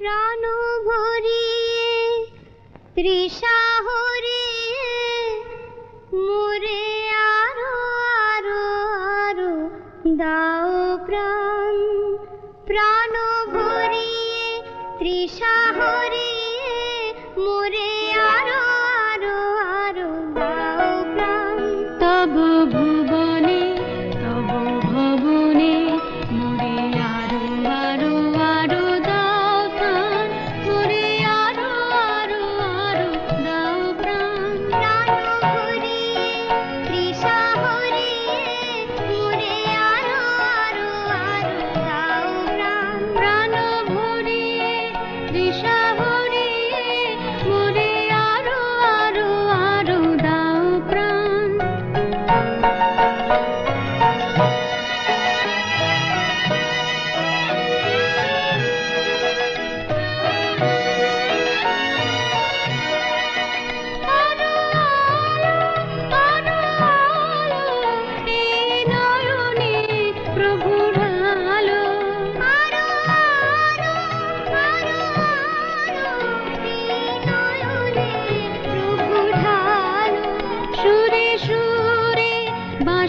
প্রাণ ভরিয়ে তৃষা হরিয়ে মোরে আরও আরও আরও দাও প্রাণ। প্রাণ ভরিয়ে তৃষা হরিয়ে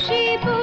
खुशी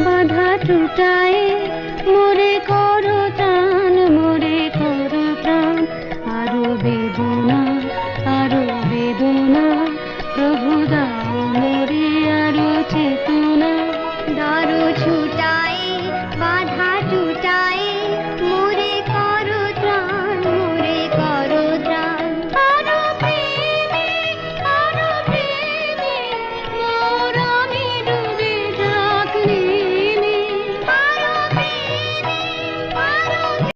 बाधा टूटाए।